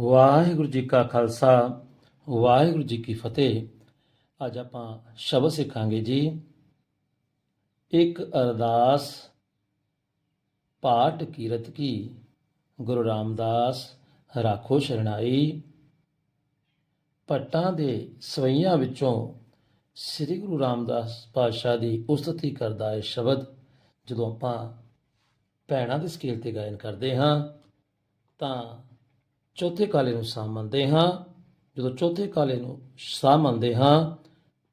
ਵਾਹਿਗੁਰੂ ਜੀ ਕਾ ਖਾਲਸਾ, ਵਾਹਿਗੁਰੂ ਜੀ ਕੀ ਫਤਿਹ। ਅੱਜ ਆਪਾਂ ਸ਼ਬਦ ਸਿੱਖਾਂਗੇ ਜੀ। ਇੱਕ ਅਰਦਾਸ, ਪਾਠ ਕੀਰਤ ਕੀ। ਗੁਰੂ ਰਾਮਦਾਸ, ਰਾਖੋ ਸ਼ਰਣਾਈ ਭੱਟਾਂ ਦੇ ਸਵਈਆਂ ਵਿੱਚੋਂ ਸ੍ਰੀ ਗੁਰੂ ਰਾਮਦਾਸ ਪਾਤਸ਼ਾਹ ਦੀ ਉਸਤਤੀ ਕਰਦਾ ਹੈ ਸ਼ਬਦ। ਜਦੋਂ ਆਪਾਂ ਭੈਣਾਂ ਦੇ ਸਕੇਲ ਤੇ ਗਾਇਨ ਕਰਦੇ ਹਾਂ, ਤਾਂ ਚੌਥੇ ਕਾਲੇ ਨੂੰ ਸਾਹ ਮੰਨਦੇ ਹਾਂ। ਜਦੋਂ ਚੌਥੇ ਕਾਲੇ ਨੂੰ ਸਾਹ ਮੰਨਦੇ ਹਾਂ,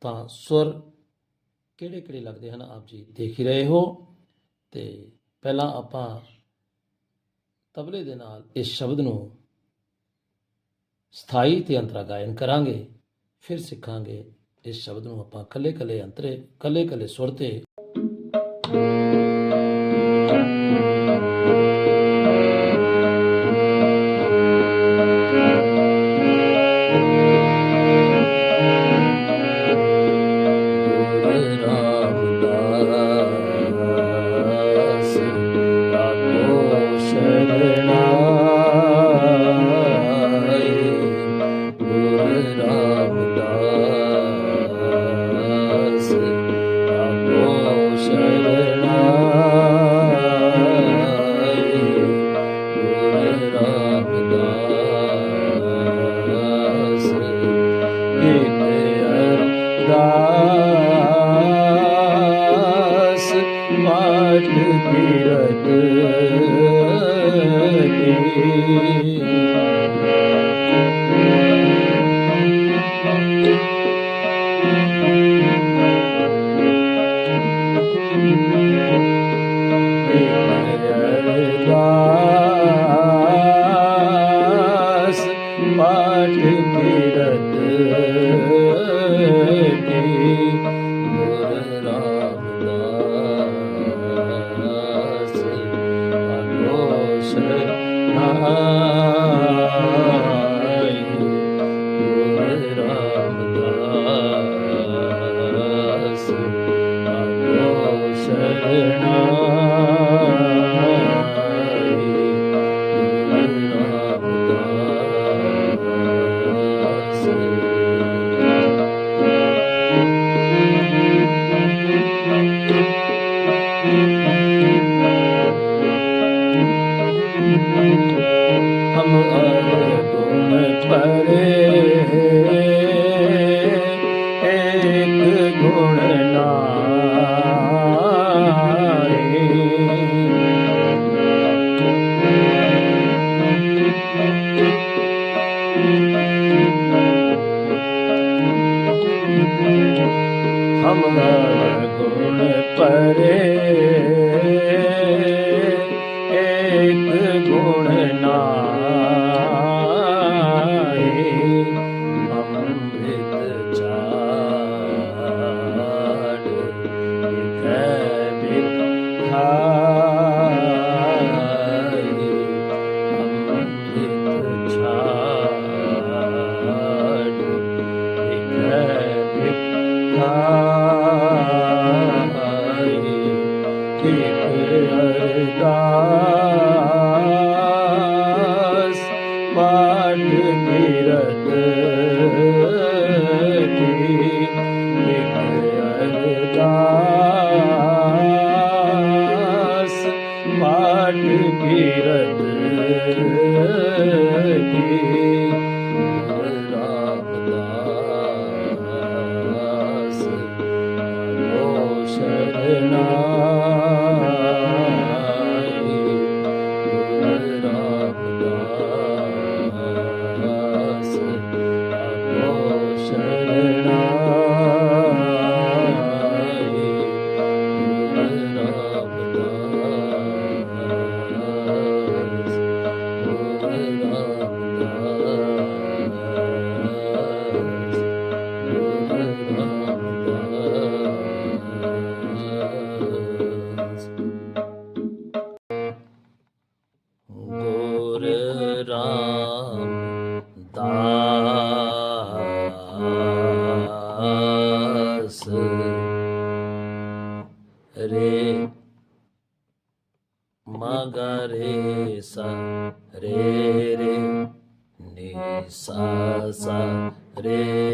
ਤਾਂ ਸੁਰ ਕਿਹੜੇ ਕਿਹੜੇ ਲੱਗਦੇ ਹਨ ਆਪ ਜੀ ਦੇਖ ਹੀ ਰਹੇ ਹੋ। ਤੇ ਪਹਿਲਾਂ ਆਪਾਂ ਤਬਲੇ ਦੇ ਨਾਲ ਇਸ ਸ਼ਬਦ ਨੂੰ ਸਥਾਈ ਤੇ ਅੰਤਰਾ ਗਾਇਨ ਕਰਾਂਗੇ, ਫਿਰ ਸਿੱਖਾਂਗੇ। ਇਸ ਸ਼ਬਦ ਨੂੰ ਆਪਾਂ ਕੱਲੇ ਕੱਲੇ ਅੰਤਰੇ ਕੱਲੇ ਕੱਲੇ ਸੁਰ ਤੇ पाठ किरत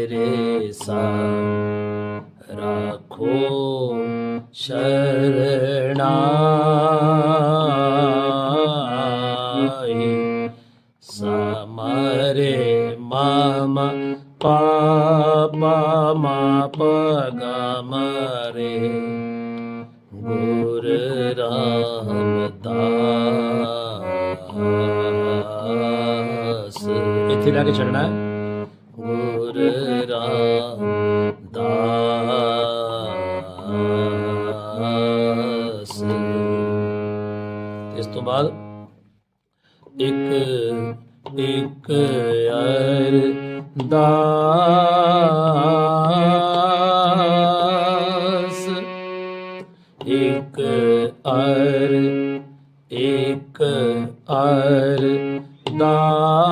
ਰੇ ਰੇ ਸਾ ਰਾਖੋ ਸ਼ਰਣਾਈ। ਸਮਰੇ ਮਮ ਪਾਪਾ ਮਾ ਪਗਮਰੇ ਗੁਰ ਰਾਮਦਾਸ। ਇੱਥੇ ਲਾ ਕੇ ਛੱਡਣਾ ਹੈ। ਗੁਰ ਰਾਮਦਾਸ। ਇਸ ਤੋਂ ਬਾਅਦ ਇੱਕ ਇੱਕ ਅਰਦਾਸ। ਇੱਕ ਅਰ ਇੱਕ ਅਰਦਾਸ।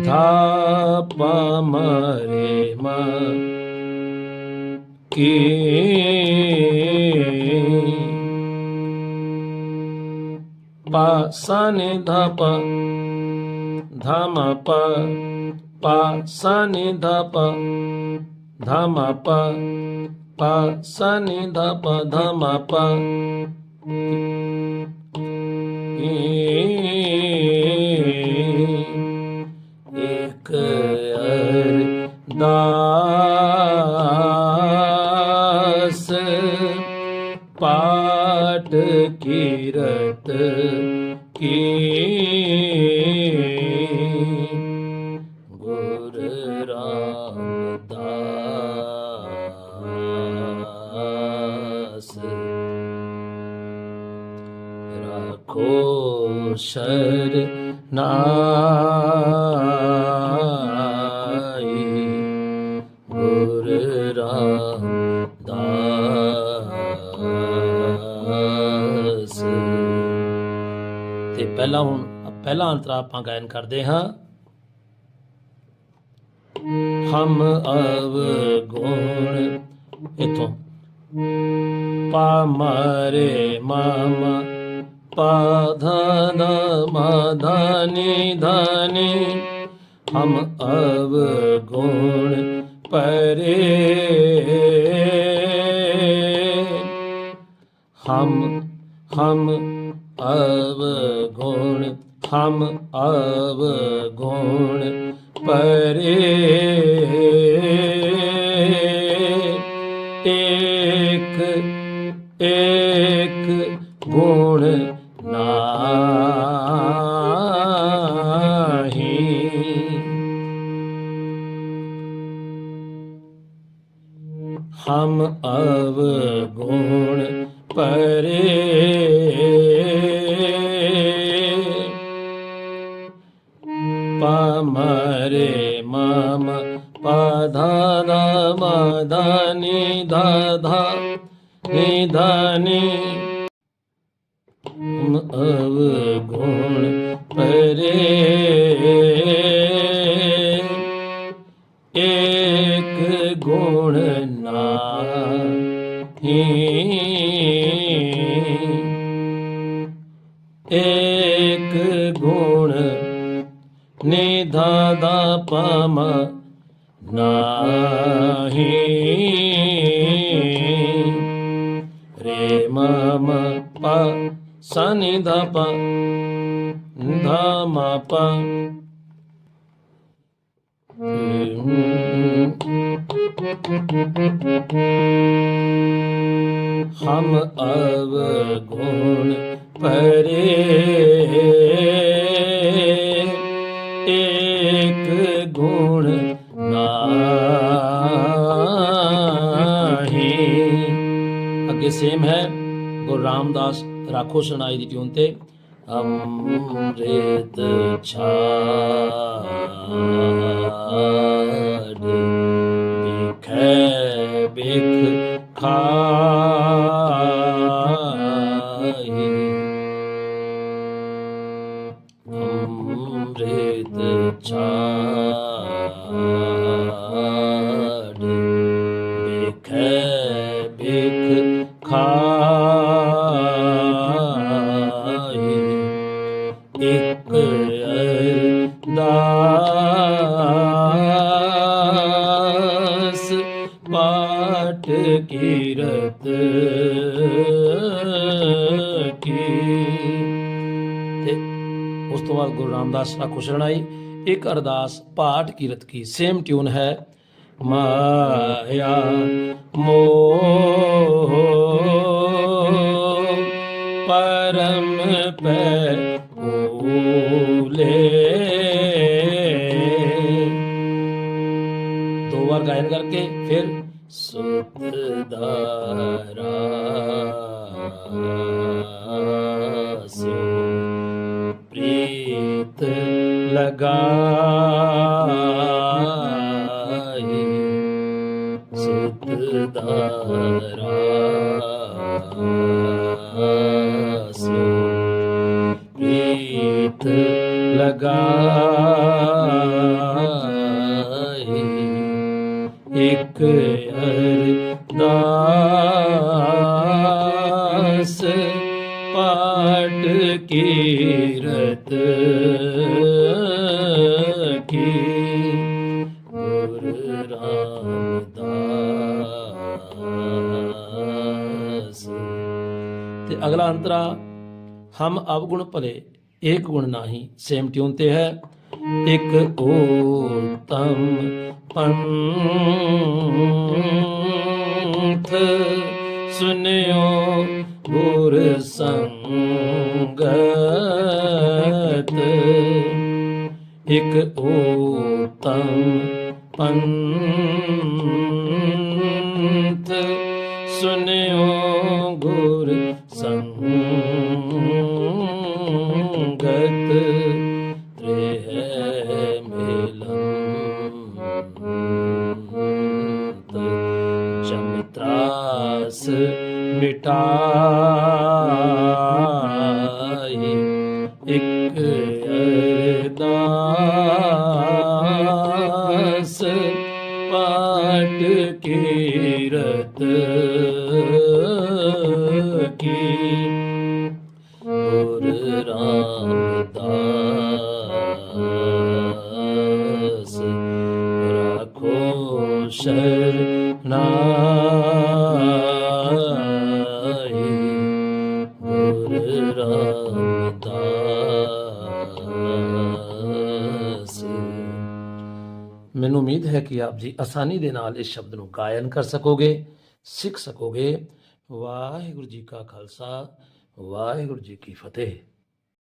ਕੀਰਤ ਧਾਪ ਮਰੇ ਮਾ ਕੀ ਪਾ ਸਨੇ ਧਪ ਧਮ ਪ ਪਾ ਸਨੇ ਧਪ ਧਮ ਪ ਪਾ ਸਨੇ ਧਪ ਧਮ ਪ ਇੱਕ ਅਰਦਾਸ ਪਾਟ ਕੀਰਤ ਆਪਾਂ ਗਾਇਨ ਕਰਦੇ ਹਾਂ। ਹਮ ਅਵ ਗੁਣ। ਇਥੋਂ। ਪਾ ਮਰੇ ਮਾਮਾ। ਪਾ ਧਨ ਧਨੀ। ਹਮ ਅਵ ਗੁਣ ਪਰੇ। ਹਮ ਹਮ ਅਵ ਗੁਣ ਹਮ ਅਵ ਗੁਣ ਪਰੇ। ਇੱਕ ਇੱਕ ਗੁਣ ਨਾਹੀ। ਹਮ ਅਵ मम मा दधा निधनि। अवगुण परे। एक गुण ना गुण ਗੁਣ ਨਾਹੀ ਦਾ ਪਮ ਨਾਹੀ। ਰੇ ਮਮ ਪ ਸਨੀ ਧਾ ਪ ਧਾ ਮ ਪ। ਹਮ ਅਵ ਪਰੇ ਇੱਕ ਗੁਣ ਨਾਹੀ। ਅੱਗੇ ਸੇਮ ਹੈ। ਗੁਰੂ ਰਾਮਦਾਸ ਰਾਖੋ ਸੁਣਾਈ ਦੀ ਟਿਊਨ ਤੇ। ਅੰਮ੍ਰਿਤ ਛਾੜ ਤੋਂ ਬਾਅਦ ਗੁਰੂ ਰਾਮਦਾਸ ਦਾ ਖੁਸ਼ਰਣਾਈ ਇੱਕ ਅਰਦਾਸ ਪਾਠ ਕੀਰਤ ਕੀ ਸੇਮ ਟਿਊਨ ਹੈ ਮਾਇਆ ਮੋਹ ਪਰਮ ਪੈ ਭੂਲੇ ਦੋ ਵਾਰ ਗਾਇਨ ਕਰਕੇ ਪ੍ਰੀਤ ਲਗਾਈ ਸੁਤ ਦਾਰਾ ਸੋ ਪ੍ਰੀਤ ਲਗਾਈ ਇੱਕ ਕੀ ਗੁਰ ਰਾਮਦਾਸ। ਤੇ ਅਗਲਾ ਅੰਤਰਾ, ਹਮ ਅਵਗੁਣ ਭਲੇ, ਏਕ ਗੁਣ ਨਾਹੀ, ਸੇਮ ਟਿਊਨ ਤੇ ਹੈ। ਇਕ ਓਤਮ ਪੰਥ ਸੁਨਿਓ ਗੁਰ ਸੰਗਤ। ਇਕ ਓਤਮ ਪੰਥ। ਸੁਨਿਓ ਗੁਰ ਸੰਗਤ ਤ੍ਰੇਹ ਮਿਲੰਤ। ਚਮਤਰਾਸ ਮਿਟਾ ਰਾਖੋ ਸ਼ਰਨਾਈ ਗੁਰ ਰਾਮਦਾਸ ਮੈਨੂੰ ਉਮੀਦ ਹੈ ਕਿ ਆਪ ਜੀ ਆਸਾਨੀ ਦੇ ਨਾਲ ਇਸ ਸ਼ਬਦ ਨੂੰ ਗਾਇਨ ਕਰ ਸਕੋਗੇ, ਸਿੱਖ ਸਕੋਗੇ। ਵਾਹਿਗੁਰੂ ਜੀ ਕਾ ਖਾਲਸਾ, ਵਾਹਿਗੁਰੂ ਜੀ ਕੀ ਫਤਿਹ।